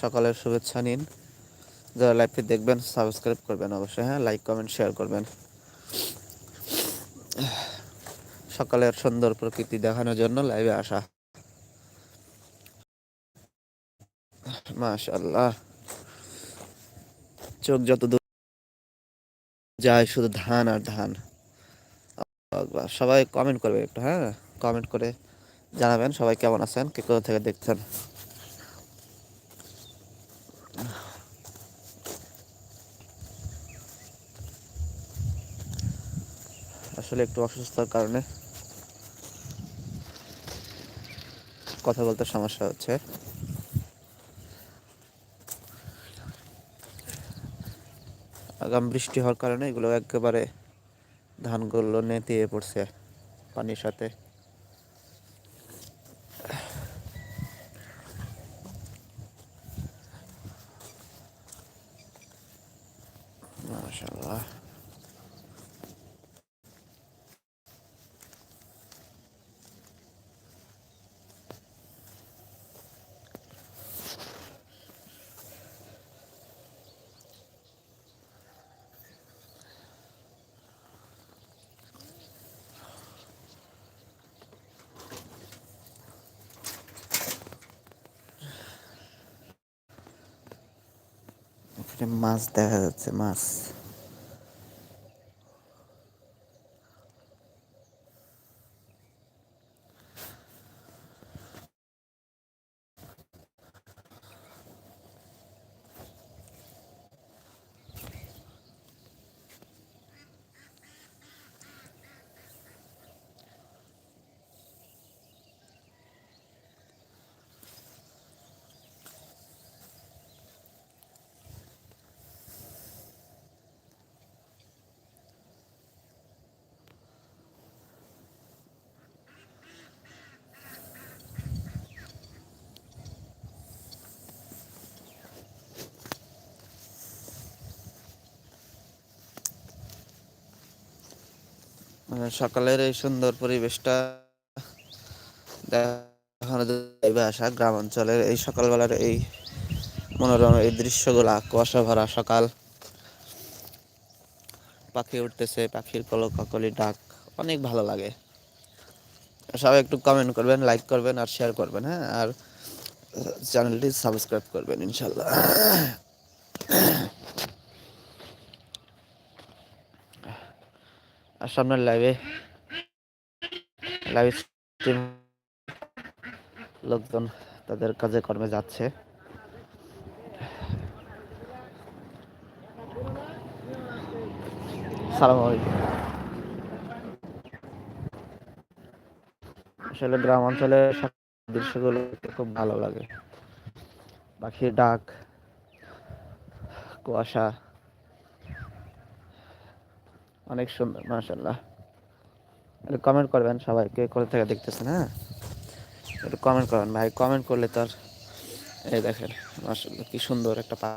সকালের শুভেচ্ছা নিন। যারা লাইভটি দেখবেন সাবস্ক্রাইব করবেন অবশ্যই হ্যাঁ? লাইক কমেন্ট শেয়ার করবেন। সকালের সুন্দর প্রকৃতি দেখানোর জন্য লাইভে আসা। মাশাল্লাহ চোখ যত দূর যায়, শুধু ধান আর ধান। সবাই কমেন্ট করবে একটু হ্যাঁ? কমেন্ট করে জানাবেন সবাই কেমন আছেন, কে কোথা থেকে দেখছেন। আসলে একটু অসুস্থতার কারণে কথা বলতে সমস্যা হচ্ছে। আগাম বৃষ্টি হওয়ার কারণে এগুলো একেবারে ধানগুলো নেতিয়ে পড়ছে পানির সাথে। মাশাআল্লাহ। মাছ দেখা যাচ্ছে মাছ। সকালের এই সুন্দর পরিবেশটা আসা গ্রাম অঞ্চলের এই সকালবেলার এই মনোরম এই দৃশ্যগুলা, কুয়াশা ভরা সকাল। পাখি উঠতেছে, পাখির কলকাকলি ডাক, অনেক ভালো লাগে। সবাই একটু কমেন্ট করবেন লাইক করবেন আর শেয়ার করবেন হ্যাঁ? আর চ্যানেলটি সাবস্ক্রাইব করবেন, ইনশাল্লাহ। আর সামনের লাইভে লাইভ স্ট্রিম লোকজন তাদের কাজে কর্মে যাচ্ছে। সালাম আসলে গ্রাম অঞ্চলে দৃশ্যগুলো খুব ভালো লাগে। পাখির ডাক, কুয়াশা অনেক সুন্দর মাশাল্লাহ একটু কমেন্ট করবেন সবাই, কে কোথা থেকে দেখতেছেন হ্যাঁ? একটু কমেন্ট করবেন ভাই কমেন্ট করলে তো আর এই দেখেন মাশাল্লাহ কি সুন্দর একটা পা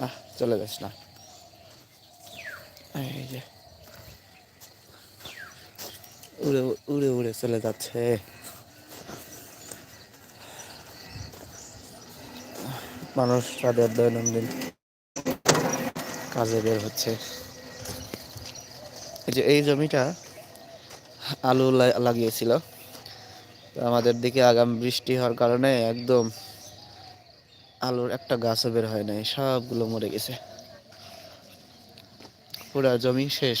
আহ, চলে যাস না। এই যে। উড়ে উড়ে উড়ে চলে যাচ্ছে। মানুষ তাদের দৈনন্দিন কাজে বের হচ্ছে। এই যে এই জমিটা আলু লাগিয়েছিল। আমাদের দিকে আগাম বৃষ্টি হওয়ার কারণে একদম আলুর একটা গাছও বের হয় নাই, সবগুলো মরে গেছে। পুরা জমি শেষ।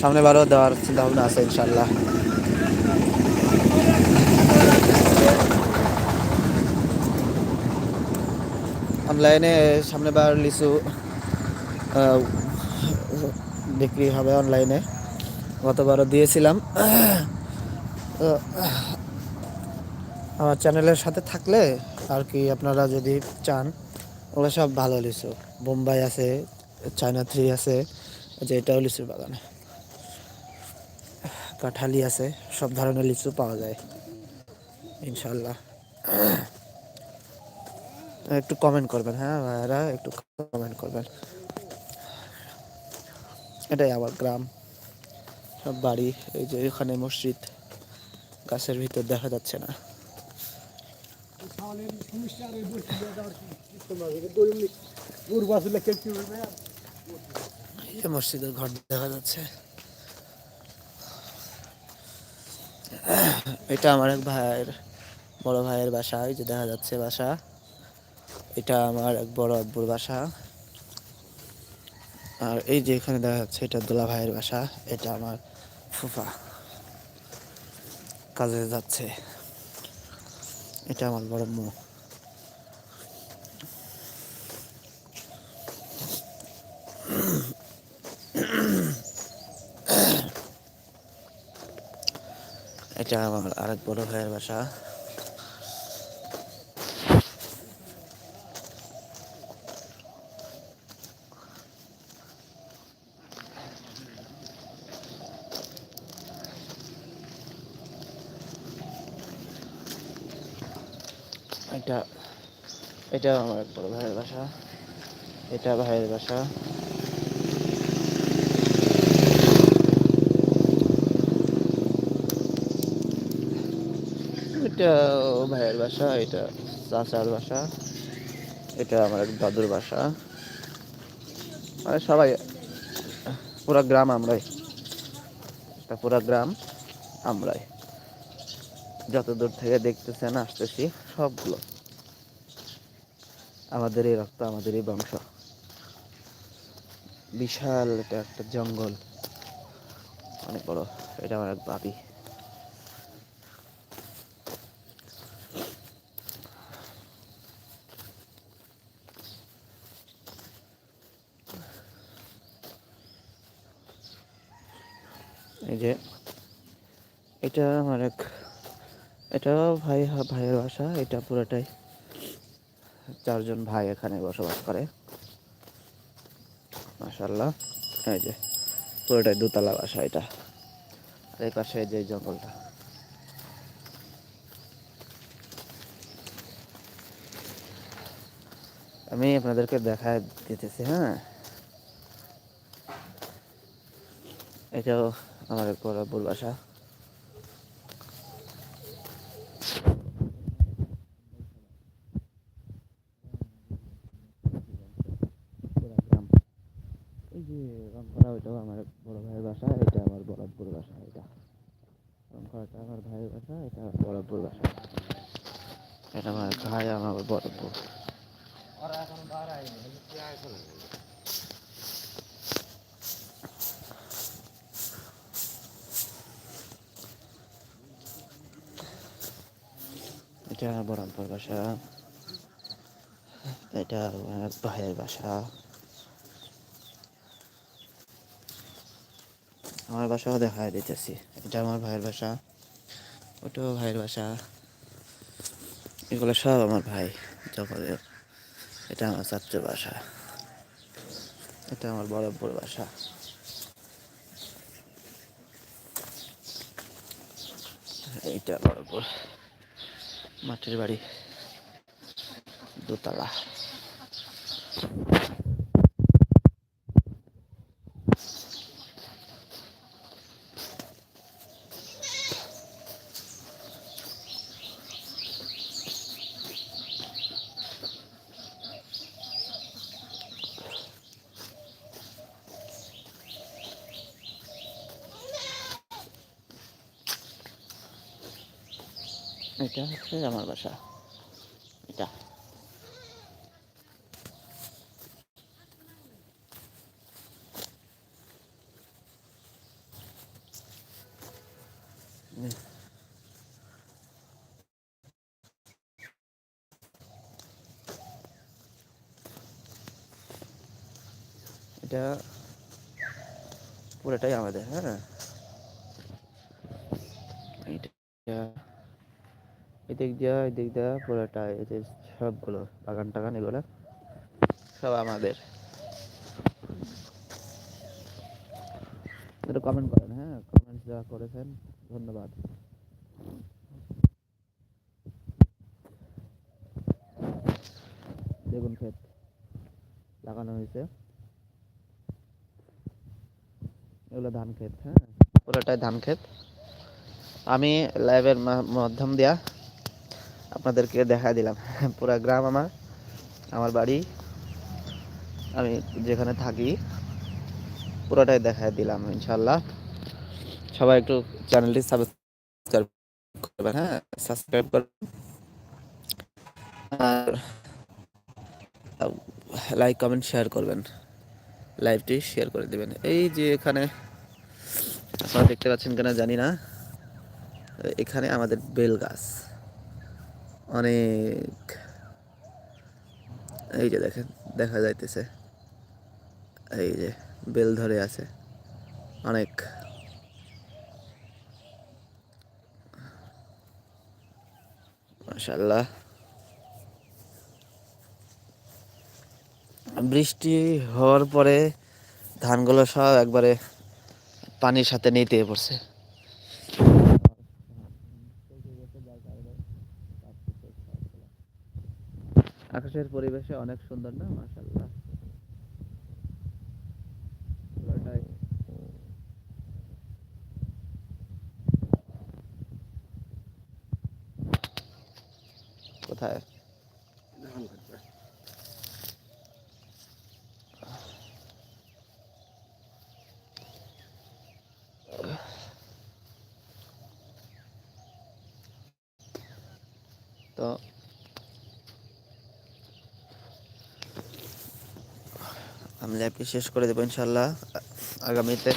সামনে বারও দেওয়ার চিন্তা ভাবনা আছে ইনশাল্লাহ অনলাইনে সামনে বার লিচু বিক্রি হবে অনলাইনে। গতবারও দিয়েছিলাম। আমার চ্যানেলের সাথে থাকলে আর কি আপনারা যদি চান, ওগুলো সব ভালো লিচু বোম্বাই আছে, চায়না থ্রি আছে এই যে এটাও লিচুর বাগানে। কাঁঠালি আছে, সব ধরনের লিচু পাওয়া যায়। ইনশাল্লাহ একটু কমেন্ট করবেন হ্যাঁ ভাইয়ারা? একটু কমেন্ট করবেন। এটাই আমার গ্রাম। সব বাড়ি, এই যে এখানে মসজিদ, গাছের ভিতর দেখা যাচ্ছে না। মসজিদের ঘর দেখা যাচ্ছে। এটা আমার এক ভাইয়ের, বড় ভাইয়ের বাসা, এই যে দেখা যাচ্ছে বাসা। এটা আমার এক বড় আব্বুর বাসা। আর এই যে এখানে দেখা যাচ্ছে এটা দোলা ভাইয়ের বাসা, এটা আমার ফুফা। কাজে যাচ্ছে। এটা আমার বড় মু এটা আমার আরেক বড় ভাইয়ের বাসা। এটা এটা আমার বড় ভাইয়ের বাসা। এটা ভাইয়ের বাসা। এটা ভাইয়ের বাসা, এটা চাচার বাসা, এটা আমার এক দাদুর বাসা। মানে সবাই, পুরা গ্রাম আমরাই। এটা পুরা গ্রাম আমরাই। যত দূর থেকে দেখতেছেন, আসতেছি, সবগুলো। আমাদের এই রক্ত আমাদের এই বংশ। বিশাল এটা একটা জঙ্গল। অনেক বড়, এটা আমার এক বাপি এই যে, এটা আমার এক, এটা ভাই, ভাইয়ের বাসা, এটা পুরোটাই চারজন ভাই এখানে বসবাস করে। মাশাল্লাহ এই যে, পুরোটাই দোতলা বাসা এটা। আর এই পাশে যে জঙ্গলটা। আমি আপনাদেরকে দেখা দিতেছি হ্যাঁ? এটাও আমার আব্বুর বাসা পুরা গ্রাম। এই যে রংকড়া ওইটাও আমার এক বড় ভাইয়ের বাসা এটা আমার বড় আব্বুর বাসা এটা রংকড়াটা আমার ভাইয়ের বাসা এটা আমার বড় আব্বুর বাসা এটা আমার এক ভাই আমার বড় আব্বু এটা আব্বুর বাসা এটা ভাইয়ের বাসা আমার বাসাও দেখা দিতেছি, এটা আমার ভাইয়ের বাসা ওটাও ভাইয়ের বাসা এগুলো সব আমার ভাই জগলের এটা আমার ছাত্র বাসা এটা আমার বরাবর বাসা এইটা বরাবর। মাটির বাড়ি। দোতলা। এটা হচ্ছে আমার বাসা। এটা। এটা পুরোটাই আমাদের হ্যাঁ। এইটা এদিক দিয়া এদিক দিয়া, পুরোটা যে সবগুলো বাগান টাগান এগুলো, সব আমাদের। একটু কমেন্ট করেন হ্যাঁ? কমেন্ট যা করেছেন, ধন্যবাদ। বেগুন ক্ষেত লাগানো হয়েছে। এগুলো ধান ক্ষেত হ্যাঁ? পুরোটাই ধান ক্ষেত। আমি লাইভের মাধ্যম দিয়া আপনাদেরকে দেখা দিলাম। পুরা গ্রাম আমার আমার বাড়ি। আমি যেখানে থাকি, পুরোটাই দেখা দিলাম ইনশাল্লাহ সবাই একটু চ্যানেলটি সাবস্ক্রাইব করবেন হ্যাঁ? সাবস্ক্রাইব করবেন। আর লাইক কমেন্ট শেয়ার করবেন। লাইভটি শেয়ার করে দিবেন। এই যে এখানে, আপনারা দেখতে পাচ্ছেন কিনা জানি না। এখানে আমাদের বেল গাছ। অনেক। এই যে দেখেন, দেখা যাইতেছে। এই যে বেল ধরে আছে। অনেক। মাশাল্লাহ বৃষ্টি হওয়ার পরে ধানগুলো সব একবারে পানির সাথে নিতে পড়ছে। আকাশের পরিবেশে অনেক সুন্দর না? মাশাল্লাহ পুরোটাই কোথায়? তো আমি লাইভটি শেষ করে দেবো ইনশাল্লাহ আগামীতে।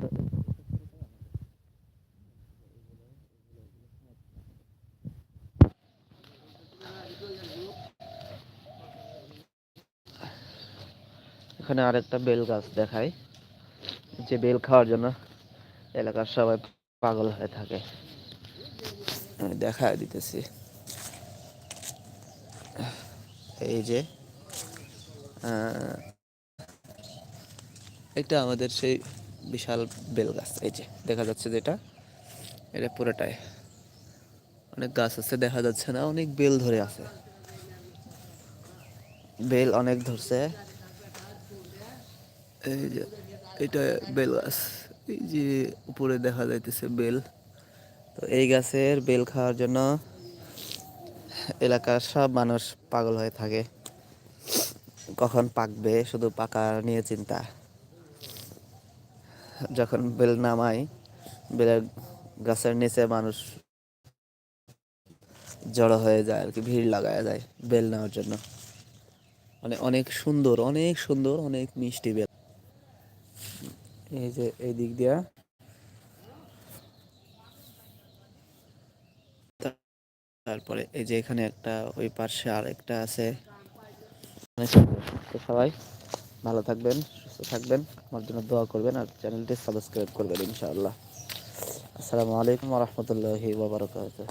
তো এখানে আরেকটা বেল গাছ দেখায় যে বেল খাওয়ার জন্য এলাকার সবাই পাগল হয়ে থাকে। আমি দেখায় দিতেছি। এই যে এটা আমাদের সেই বিশাল বেল গাছ, এই যে দেখা যাচ্ছে যেটা এটা পুরোটাই। অনেক গাছ আছে, দেখা যাচ্ছে না, অনেক বেল ধরে আছে। বেল অনেক ধরছে। এই যে, এটা বেল গাছ, এই যে উপরে দেখা যাইতেছে বেল। তো এই গাছের বেল খাওয়ার জন্য এলাকার সব মানুষ পাগল হয়ে থাকে। কখন পাকবে, শুধু পাকা নিয়ে চিন্তা। যখন বেল নামাই, বেলের গাছের নিচে মানুষ জড়ো হয়ে যায় আর কি, ভিড় লাগায় যায় বেল নেওয়ার জন্য। মানে অনেক সুন্দর অনেক সুন্দর, অনেক মিষ্টি বেল। এই যে এই দিক দিয়া। তারপরে এই যে এখানে একটা, ওই পাশে আর একটা আছে সবাই ভালো থাকবেন। থাকবেন আমার জন্য দোয়া করবেন আর চ্যানেলটি সাবস্ক্রাইব করবেন ইনশাআল্লাহ। আসসালামু আলাইকুম রহমতুল্লাহি ওবরাকাতুহ